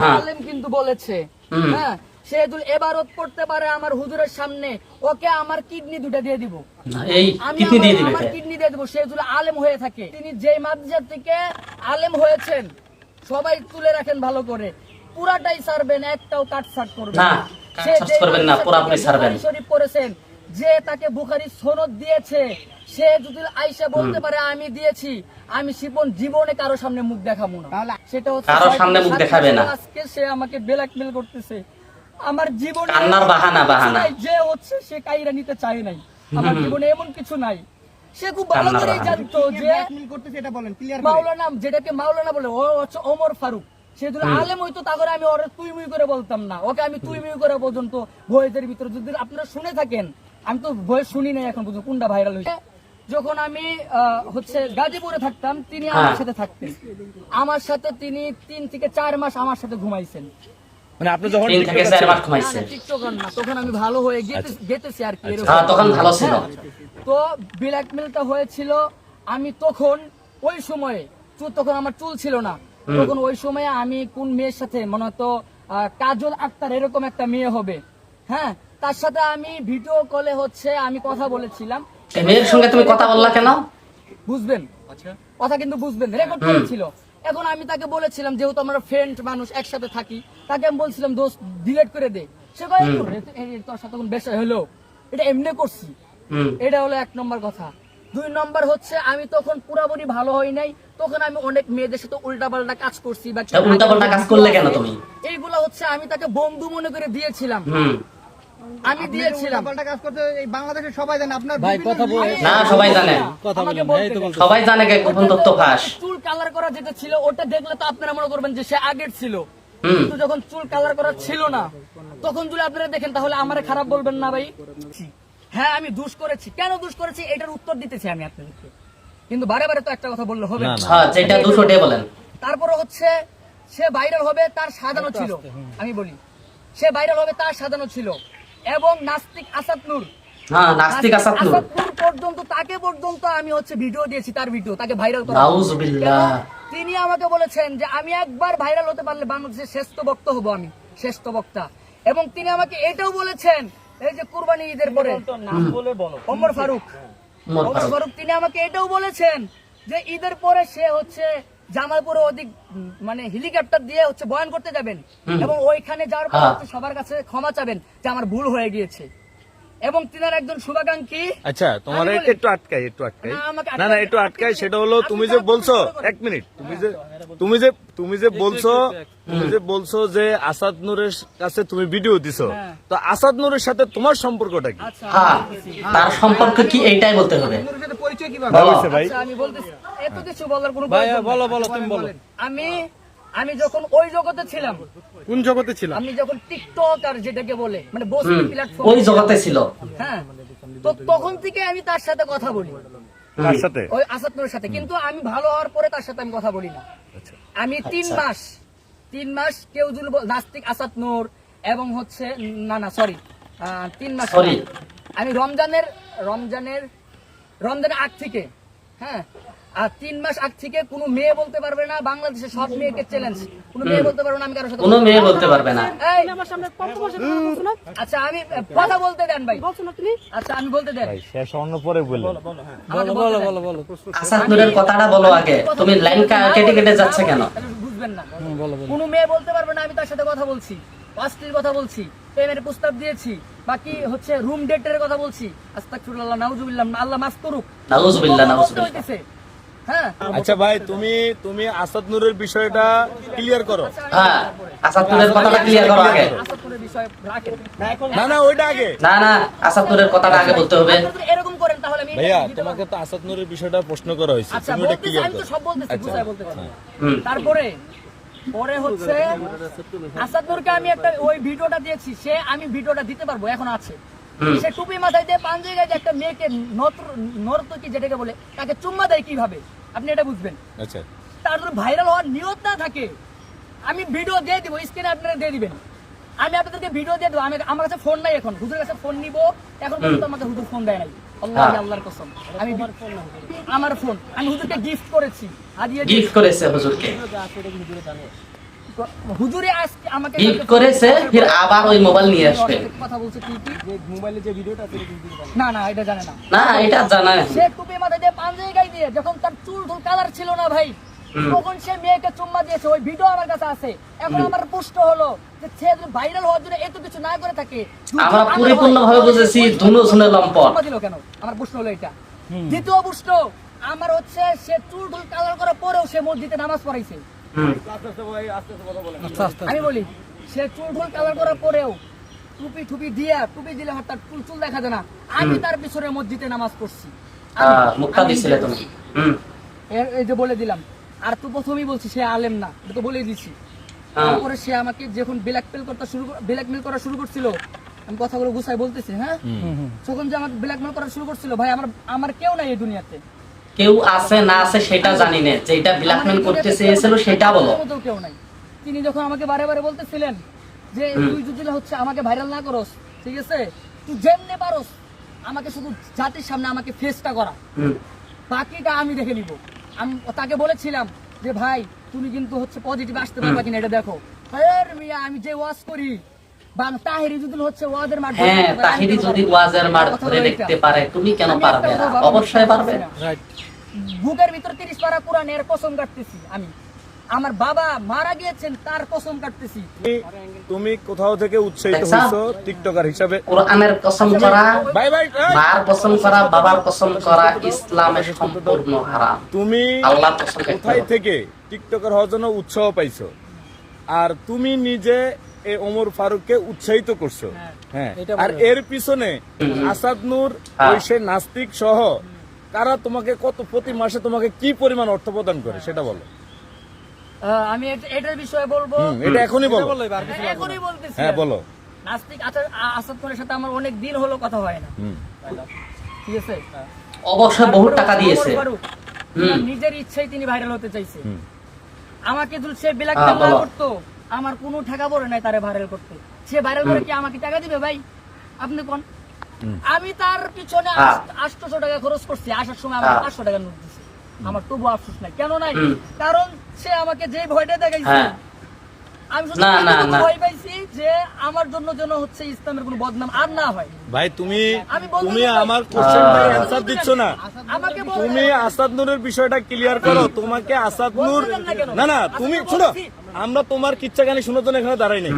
হ্যাঁ। আলেম কিন্তু বলেছে। হ্যাঁ সে যদি এবারত পড়তে পারে আমার হুজুরের সামনে ওকে আমার কিডনি দুটো দিয়ে দিব। আমি আমার-? কিডনি দিয়ে দেবো সে যদি আলেম হয়ে থাকে। তিনি যেই মাদ্রাসা থেকে আলেম হয়েছেন সবাই তুলে রাখেন ভালো করে। পুরাটাই সারবেন একটাও কাট সাট করবেন না, সে কাটছাঁট করবেন না, শরীফ পড়েছেন যে তাকে বুখারি সনদ দিয়েছে সে যদি আইসা বলতে পারে আমি দিয়েছি আমি শিপন জীবনে কারও সামনে মুখ দেখাবো না। সেটা হচ্ছে কারও সামনে মুখ দেখাবে না। আজকে সে আমাকে ব্ল্যাকমেল করতেছে। আমার জীবনে কান্নার বাহানা, বাহানা। যে হচ্ছে সে কাইরা নিতে চায় নাই। আমার জীবনে এমন কিছু নাই। সে খুব ভালো বাহানা। জানতো যে করতেছে এটা বলেন ক্লিয়ার মাওলানা যেটাকে মাওলানা বলে ও হচ্ছে ওমর ফারুক। সে যদি আলেম হইতো তাহলে আমি ওরে তুই মুই করে বলতাম না। ওকে আমি তুই মুই করে পর্যন্ত ভয়েসের ভিতরে যদি আপনারা শুনে থাকেন আমি তো ভয়েস শুনি নাই এখন পর্যন্ত কোনটা ভাইরাল হয়েছে? যখন আমি হচ্ছে গাজীপুরে থাকতাম তিনি আমার হ্যাঁ। সাথে থাকতেন। আমার সাথে তিনি তিন থেকে চার মাস আমার সাথে ঘুমাইছেন। মানে আপনি যখন টিকটকার না তখন আমি ভালো হয়ে গেতেছি আর কি তখন ভালো ছিল। তো ব্ল্যাকমেলটা হয়েছিল আমি তখন ওই সময়ে তখন আমার চুল ছিল না। তখন ওই সময়ে আমি কোন মেয়ের সাথে মনে হতো আহ, কাজল আক্তার এরকম একটা মেয়ে হবে। হ্যাঁ তার সাথে আমি ভিডিও কলে হচ্ছে আমি কথা বলেছিলাম। মেয়ের সঙ্গে তুমি কথা বললা কেন? বুঝবেন। কথা কিন্তু বুঝবেন রেকর্ড করেছিল। এখন আমি তাকে বলেছিলাম যেহেতু আমরা ফ্রেন্ড মানুষ একসাথে থাকি তাকে আমি বলছিলাম দোস্ত ডিলেট করে দে। সে কয় "এই, এ- এ- তোর সাথে কোন বেশা হলো এটা এমনি করছি। এটা হলো এক নম্বর কথা। দুই নম্বর হচ্ছে আমি তখন পুরাপুরি ভালো হই নাই তখন আমি অনেক মেয়েদের সাথে উল্টা পাল্টা কাজ করছি বা উল্টাপাল্টা কাজ করলে কেন তুমি? এইগুলো হচ্ছে আমি তাকে বন্ধু মনে করে দিয়েছিলাম। আমি দিয়েছিলাম। পাল্টা কাজ করতে এই বাংলাদেশের সবাই জানে আপনার ভাই কথা বল না সবাই জানে। কথা বলেন এই তো সবাই জানে কে গোপন তথ্য ফাঁস। চুল কালার করা যেটা ছিল ওটা দেখলে তো আপনারা মনে করবেন যে সে আগের ছিল। কিন্তু যখন চুল কালার করা ছিল না তখন যদি আপনারা দেখেন তাহলে আমারে খারাপ বলবেন না ভাই। হ্যাঁ আমি দুষ করেছি। কেন দুষ করেছি? এটার উত্তর দিতেছি আমি আপনাদেরকে। কিন্তু বারে বারে তো একটা কথা বললে হবে না। হ্যাঁ যেটা বলেন। তারপরে হচ্ছে সে ভাইরাল হবে তার সাজানো ছিল। আমি বলি সে ভাইরাল হবে তার সাজানো ছিল। এবং নাস্তিক আসাদ নূর। হ্যাঁ নাস্তিক আসাদ নূর। পর্যন্ত তাকে পর্যন্ত আমি হচ্ছে ভিডিও দিয়েছি তার ভিডিও তাকে ভাইরাল করা তিনি আমাকে বলেছেন যে আমি একবার ভাইরাল হতে পারলে বাংলাদেশের শ্রেষ্ঠ বক্তা হব আমি শ্রেষ্ঠ বক্তা। এবং তিনি আমাকে এটাও বলেছেন এই যে কুরবানি ঈদের পরে। ওমর ফারুক। ওমর ওমর ফারুক। ফারুক তিনি আমাকে এটাও বলেছেন যে ঈদের পরে সে হচ্ছে জামালপুরে অধিক মানে হেলিকপ্টার দিয়ে হচ্ছে বয়ান করতে যাবেন। এবং ওইখানে যাওয়ার পর হ্যাঁ। হচ্ছে সবার কাছে ক্ষমা চাবেন যে আমার ভুল হয়ে গিয়েছে। এবং তিনার একজন শুভাকাঙ্ক্ষী। আচ্ছা তোমার একটু আটকাই একটু আটকাই। না, না একটু আটকাই সেটা হলো তুমি যে বলছো এক মিনিট তুমি যে তুমি যে তুমি যে বলছো তুমি যে বলছো যে আসাদ নূরের কাছে তুমি ভিডিও দিছো হ্যাঁ। তো আসাদ নূরের সাথে তোমার সম্পর্কটা কি? আচ্ছা হ্যাঁ তার সম্পর্ক কি এইটাই বলতে হবে। পরিচয় কীভাবে? ভাই? আচ্ছা, আমি বলতেছি এত কিছু বলার কোনো বলো, বলো, তুমি বলো। আমি আমি যখন ওই জগতে ছিলাম কোন জগতে ছিল আমি যখন টিকটক আর যেটাকে বলে মানে প্ল্যাটফর্ম ওই জগতে ছিল। হ্যাঁ তো তখন থেকে আমি তার সাথে কথা বলি। তার সাথে? ওই আসাদ সাথে। কিন্তু আমি ভালো হওয়ার পরে তার সাথে আমি কথা বলি না। আমি তিন আচ্ছা। মাস তিন মাস কেউ জুল নাস্তিক আসাদ নূর এবং হচ্ছে না না সরি তিন মাস আমি রমজানের রমজানের রমজানের আগ থেকে হ্যাঁ? আর তিন মাস আগ থেকে কোনো মেয়ে বলতে পারবে না বাংলাদেশের সব মেয়েকে চ্যালেঞ্জ কোনো মেয়ে বলতে পারবে না আমি কারোর সাথে কোনো মেয়ে বলতে পারবে না। এই, আমার সামনে কত আচ্ছা আমি কথা বলতে দেন ভাই। বলছো না তুমি? আচ্ছা আমি বলতে দেন। ভাই শেষ অন্য পরে বলো বলতে বলো দেন। বলো বলো আসাদ নূরের কথাটা বলো আগে। তুমি লাইন কেটে কেটে যাচ্ছে কেন? বুঝবেন না। বলো বলো। কোনো মেয়ে বলতে পারবে না আমি তার সাথে কথা বলছি। পাঁচটির কথা বলছি প্রেমের প্রস্তাব দিয়েছি বাকি হচ্ছে রুম ডেটের কথা বলছি। আস্তাগফিরুল্লাহ নাউজুবিল্লাহ আল্লাহ মাফ করুক। নাউজুবিল্লাহ, নাউজুবিল্লাহ। হ্যাঁ? আচ্ছা ভাই তুমি তুমি আসাদ নূরের বিষয়টা ক্লিয়ার করো। হ্যাঁ আসাদ নূরের কথাটা ক্লিয়ার করো আগে। না না ওইটা আগে। না না আসাদ নূরের কথাটা আগে বলতে হবে। এরকম করেন তাহলে আমি ভাইয়া তোমাকে তো আসাদ নূরের বিষয়টা প্রশ্ন করা হয়েছে। আচ্ছা তুমি ওটা ক্লিয়ার আমি তো করো। সব বলতেছি আচ্ছা। বুঝাই বলতে পারি। হুম। তারপরে পরে হচ্ছে আসাদ নূরকে আমি একটা ওই ভিডিওটা দিয়েছি সে আমি ভিডিওটা দিতে পারব এখন আছে। সে টুপি মাথায় দিয়ে পান জায়গায় যে একটা মেয়েকে নর্ত- নর্তকী যেটাকে বলে তাকে চুম্মা দেয় কীভাবে? আপনি এটা বুঝবেন। আচ্ছা। তার ভাইরাল হওয়ার নিয়ত না থাকে আমি ভিডিও দিয়ে দিব স্ক্রিনে আপনারা দিয়ে দিবেন। আমি আপনাদেরকে ভিডিও দিয়ে দেবো আমি আমার কাছে ফোন নাই এখন হুজুরের কাছে ফোন নিব এখন পর্যন্ত আমাকে হুজুর ফোন দেয় নাই। আল্লাহ হ্যাঁ। আল্লাহর কসম। আমি আমার ফোন। আমি হুজুরকে গিফট করেছি। হারিয়ে গিফট করেছে হুজুরকে। হুজুরে আজকে আমাকে গিফট করেছে ফির আবার ওই মোবাইল নিয়ে আসবে। কথা বলছে কি কি? মোবাইলে যে ভিডিওটা আছে না। না এটা জানে না। না এটা জানা সে টুপি মাথায় দিয়ে পাঞ্জাবি গায়ে দিয়ে যখন তার চুল ধুল কালার ছিল না ভাই। তখন সে মেয়েকে চুম্মা দিয়েছে ওই ভিডিও আমার কাছে আছে। এখন আমার পুষ্ট হলো যে সে ভাইরাল হওয়ার জন্য এত কিছু না করে থাকে আমরা পরিপূর্ণভাবে বুঝেছি দুনো শুনে লম্পট। দিল কেন? আমার প্রশ্ন হলো এটা। দ্বিতীয় প্রশ্ন আমার হচ্ছে সে চুল ধুল কালার করার পরেও সে মসজিদে নামাজ পড়াইছে। আমি বলি সে চুল ঢুল কালার করার পরেও টুপি টুপি দিয়ে টুপি দিলে তার চুল চুল দেখা যায় না। আমি তার পিছনে মসজিদে নামাজ পড়ছি। মুক্তা দিছিলে তুমি। হুম। এই যে বলে দিলাম আর তো প্রথমেই বলছি সে আলেম না এটা তো বলেই দিছি। হ্যাঁ। তারপরে সে আমাকে যখন ব্ল্যাকমেল করতে শুরু ব্ল্যাকমেল করা শুরু করছিল আমি কথাগুলো গুছাই বলতেছি হ্যাঁ? তখন যে আমাকে ব্ল্যাকমেল করা শুরু করছিল ভাই আমার আমার কেউ নাই এই দুনিয়াতে। কেউ আছে না আছে সেটা জানি না। যেটা ব্ল্যাকমেল করতে চেয়েছিল সেটা বলো। কেউ নাই। তিনি যখন আমাকে বারে বারে বলতেছিলেন যে তুই যদি হচ্ছে আমাকে ভাইরাল না করস ঠিক আছে? তুই যেমনে পারস আমাকে শুধু জাতির সামনে আমাকে ফেসটা করা। বাকিটা আমি দেখে নিব। তাকে বলেছিলাম যে ভাই তুমি কিন্তু হচ্ছে পজিটিভ আসতে পারবা কিনা এটা দেখো। মিয়া আমি যে ওয়াজ করি তাহেরি যদি হচ্ছে ওয়াজের মাধ্যমে হ্যাঁ দেখতে পারে, আমি তাহিরি যদি ওয়াজের মাঠ ধরে দেখতে পারে তুমি কেন আমি পারবে না? কথা অবশ্যই পারবে। বুকের ভিতর তিরিশ পারা কোরআনের কসম কাটতেছি আমি। আমার বাবা মারা গিয়েছেন তার কসম কাটতেছি। তুমি- কোথাও থেকে উৎসাহিত? হয়েছো টিকটকার হিসাবে? কোরআনের কসম করা বাই বাই মার কসম করা বাবার কসম করা ইসলামের সম্পূর্ণ হারাম। তুমি আল্লাহ কসম কোথায় থেকে টিকটকার হওয়ার জন্য উৎসাহ পাইছো? আর তুমি নিজে এই ওমর ফারুককে উৎসাহিত করছ। হ্যাঁ আর এর পিছনে আসাদ নূর হ্যাঁ। ওই সে নাস্তিক সহ কারা তোমাকে কত প্রতি মাসে তোমাকে কি পরিমাণ অর্থ প্রদান করে সেটা বলো। আমি এটার বিষয়ে বলব। এটা এখনই বলো। হ্যাঁ, এখনই বলতেছি হ্যাঁ আমি। বলো। নাস্তিক আচার আসাদ খানের সাথে আমার অনেক দিন হলো কথা হয় না। ঠিক আছে? অবশ্যই বহু টাকা দিয়েছে। নিজের ইচ্ছাই তিনি ভাইরাল হতে চাইছে। আমাকে যদি সে ব্ল্যাক হ্যাঁ, না করতো আমার কোনো টাকা পড়ে নাই তারে ভাইরাল করতে। সে ভাইরাল করে কি আমাকে টাকা দিবে ভাই? আপনি কোন? আমি তার পিছনে হ্যাঁ। আটশো টাকা খরচ করছি আসার সময় আমার হ্যাঁ। পাঁচশো টাকা নোট দিছে। আমার তবু আফসোস নাই। কেন নাই? কারণ সে আমাকে যে ভয়টা দেখাইছে হ্যাঁ। আমি শুধু না, না, এতটুকু না। ভয় পাইছি যে আমার জন্য যেন হচ্ছে ইসলামের কোনো বদনাম আর না হয়। ভাই তুমি আমি তুমি আমার কোশ্চেনটার আহ। অ্যান্সার দিচ্ছ না। তুমি আসাদ নূরের বিষয়টা ক্লিয়ার করো। তোমাকে আসাদ নুর না না তুমি শোনো। আমরা তোমার কিচ্ছা গানি শোনার জন্য এখানে দাঁড়াই নাই।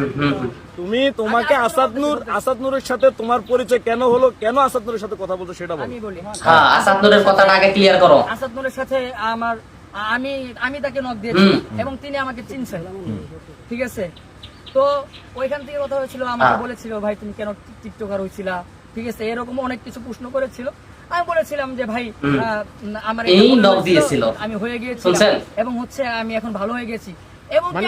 তুমি তোমাকে আসাদ নূর আসাদ নূরের সাথে তোমার পরিচয় কেন হলো কেন আসাদ নূরের সাথে কথা বলছো সেটা বলো। আমি বলি। হ্যাঁ আসাদ নূরের কথাটা আগে ক্লিয়ার করো। আসাদ নূরের সাথে আমার আমি আমি তাকে নক দিয়েছি এবং তিনি আমাকে চিনছেন। ঠিক আছে? তো ওইখান থেকে কথা হয়েছিল আমাকে হ্যাঁ। বলেছিল ভাই তুমি কেন টিকটকার হয়েছিলা ঠিক আছে? এরকম অনেক কিছু প্রশ্ন করেছিল। আমি বলেছিলাম যে ভাই আহ, আমার এই হয়েছিল, দিয়েছিল। আমি হয়ে গিয়েছি এবং হচ্ছে আমি এখন ভালো হয়ে গেছি। এবং মানে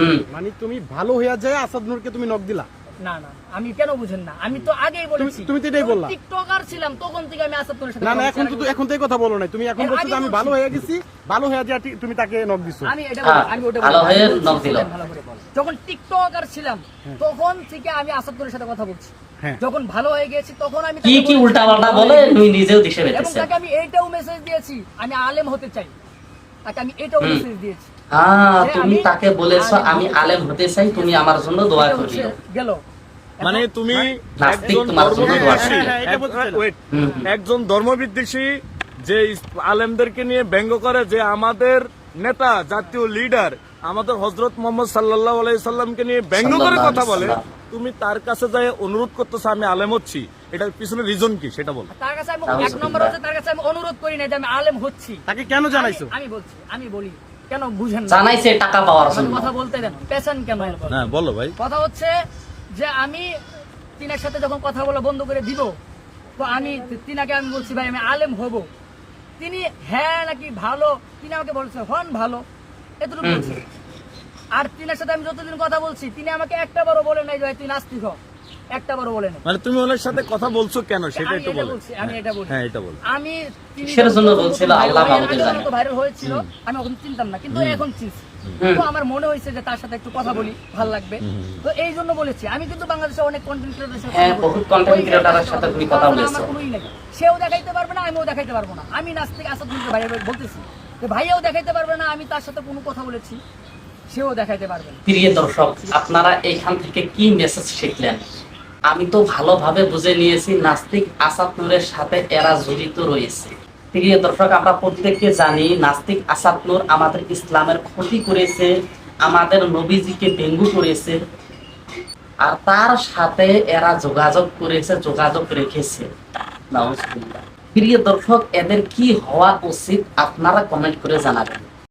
তুমি। মানে তুমি ভালো হইয়া যায় আসাদ নূরকে তুমি নক দিলা? না না আমি কেন বুঝেন না? আমি তো আগেই বলেছি। তুমি তো এটাই যখন বললা। টিকটকার ছিলাম তখন থেকে আমি আসাদ নূরের সাথে না না কথা এখন তো বলছি। এখন তো এই কথা বলো না তুমি এখন বলছো আমি ভালো হয়ে গেছি ভালো হয়ে যায় তুমি তাকে নক দিছো। আমি এটা হ্যাঁ, আমি ওটা ভালো হয়ে আমি দিল। যখন টিকটকার ছিলাম তখন থেকে আমি আসাদুরের সাথে কথা বলছি। হ্যাঁ। যখন ভালো হয়ে গেছি তখন আমি কি তাকে কি বলেছি, আমি বলে ভালো নিজেও দিশে গেছি। এবং তাকে আমি এইটাও মেসেজ দিয়েছি আমি আলেম হতে চাই। তাকে আমি এটাও মেসেজ দিয়েছি। হ্যাঁ তুমি তাকে বলেছ আমি আলেম হতে চাই তুমি আমার জন্য দোয়া করিও। গেল। মানে তুমি একজন ধর্মবিদ্বেষী যে আলেমদেরকে নিয়ে ব্যঙ্গ করে যে আমাদের নেতা জাতীয় লিডার আমাদের হজরত মোহাম্মদ সাল্লাহ আলাইসাল্লামকে নিয়ে ব্যঙ্গ করে কথা বলে তুমি তার কাছে যাই অনুরোধ করতেছো আমি আলেম হচ্ছি। এটার পিছনে রিজন কি সেটা বল। তার কাছে আমি এক নম্বর হচ্ছে তার কাছে আমি অনুরোধ করি না যে আমি আলেম হচ্ছি। তাকে কেন জানাইছো? আমি বলছি আমি বলি। কেন বুঝেন জানাইছে টাকা পাওয়ার জন্য। কথা বলতে দেন পেছন কেন হ্যাঁ বলো ভাই। কথা হচ্ছে যে আমি তিনার সাথে যখন কথা বলা বন্ধ করে দিব তো আমি তিনাকে আমি বলছি ভাই আমি আলেম হব। তিনি হ্যাঁ নাকি ভালো? তিনি আমাকে বলছে হন ভালো। এতটুকু। বলছে। আর তিনার সাথে আমি যতদিন কথা বলছি তিনি আমাকে একটা বারও বলে নাই যে ভাই তুই নাস্তিক হ। একটা বারও বলে মানে তুমি ওনার সাথে কথা বলছো কেন সেটা আমি একটু এটা বলো। আমি এটা বলি। হ্যাঁ এটা বলো। আমি তিনি জন্য বলছিল? আল্লাহ হয়ে- জানে। ভাইরাল হয়েছিল আমি এখন চিনতাম না কিন্তু এখন চিনছি। তো আমার মনে হয়েছে যে তার সাথে একটু কথা বলি ভালো লাগবে। তো এই জন্য বলেছি আমি কিন্তু বাংলাদেশে অনেক কন্টেন্ট ক্রিয়েটরের সাথে হ্যাঁ, বহুত content ওই সাথে তুমি কথা কথা বলেছ। আমার কোনোই নাই। সেও দেখাইতে পারবে না আমিও দেখাইতে পারব না। আমি নাস্তিক আসাদ ভাই বলতেছি যে ভাইয়াও দেখাইতে পারবে না আমি তার সাথে কোনো কথা বলেছি সেও দেখাইতে পারবে প্রিয় দর্শক আপনারা এখান থেকে কি মেসেজ শিখলেন? আমি তো ভালোভাবে বুঝে নিয়েছি, নাস্তিক আসাদ নূরের সাথে এরা জড়িত রয়েছে। প্রিয় দর্শক, আমরা প্রত্যেককে জানি নাস্তিক আসাদ নূর আমাদের ইসলামের ক্ষতি করেছে, আমাদের নবীজিকে ডেঙ্গু করেছে, আর তার সাথে এরা যোগাযোগ করেছে, যোগাযোগ রেখেছে। প্রিয় দর্শক, এদের কি হওয়া উচিত আপনারা কমেন্ট করে জানাবেন।